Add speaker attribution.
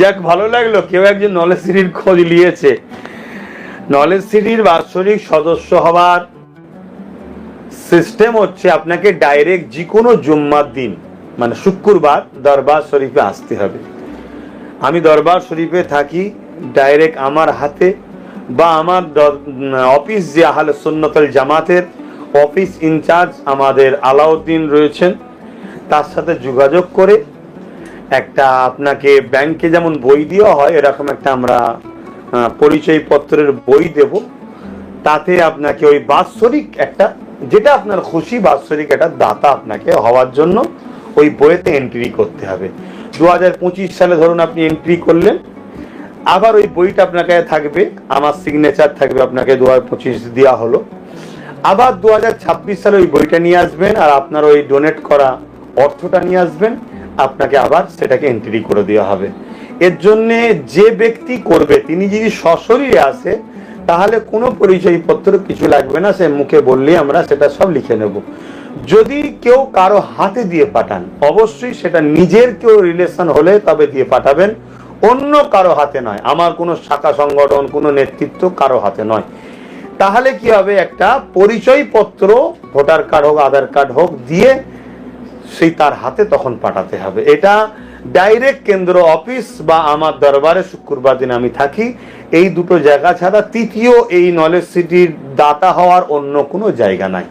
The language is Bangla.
Speaker 1: যাক, ভালো লাগল। কেউ একজন নলেজ সিটির খোঁজ নিয়েছে। নলেজ সিটির বাৎসরিক সদস্য হওয়ার সিস্টেম হচ্ছে আপনাকে ডাইরেক্ট যে কোনো জুম্মার দিন মানে শুক্রবার দরবার শরীফে আসতে হবে। আমি দরবার শরীফে থাকি ডাইরেক্ট আমার হাতে বা আমার অফিস যে আহলে সুন্নতল জামাতের অফিস ইনচার্জ আমাদের আলাউদ্দিন রয়েছেন। তার সাথে যোগাযোগ করে একটা আপনাকে ব্যাংকে যেমন বই দেওয়া হয়, এরকম একটা আমরা পরিচয়পত্রের বই দেব। তাতে আপনাকে ওই বাৎসরিক একটা, যেটা আপনার খুশি, বাৎসরিক একটা দাতা আপনাকে হওয়ার জন্য ওই বইয়েতে এন্ট্রি করতে হবে। দু হাজার পঁচিশ সালে ধরুন আপনি এন্ট্রি করলেন, আবার ওই বইটা আপনাকে থাকবে, আমার সিগনেচার থাকবে, আপনাকে দু হাজার পঁচিশ দেওয়া হলো। আবার দু হাজার ছাব্বিশ সালে ওই বইটা নিয়ে আসবেন, আর আপনার ওই ডোনেট করা অর্থটা নিয়ে আসবেন। আপনাকে আবার সেটাকে এন্ট্রি করে দেওয়া হবে। এর জন্য যে ব্যক্তি করবে, তিনি যদি সশরীরে আসে, তাহলে কোনো পরিচয়পত্র কিছু লাগবে না, সে মুখে বললেই আমরা সেটা সব লিখে নেব। যদি কেউ কারও হাতে দিয়ে পাঠান, অবশ্যই সেটা নিজের কেউ রিলেশন হলে তবে দিয়ে পাঠাবেন। অন্য কারও হাতে নয়, আমার কোনো শাখা সংগঠন, কোনো নেতৃত্ব কারও হাতে নয়। তাহলে কি হবে? একটা পরিচয়পত্র, ভোটার কার্ড হোক, আধার কার্ড হোক, দিয়ে সেই তার হাতে তখন পাঠাতে হবে। এটা ডাইরেক্ট কেন্দ্র অফিস বা আমার দরবারে শুক্রবার দিন আমি থাকি। এই দুটো জায়গা ছাড়া তৃতীয় এই নলেজ সিটির দাতা হওয়ার অন্য কোনো জায়গা নাই।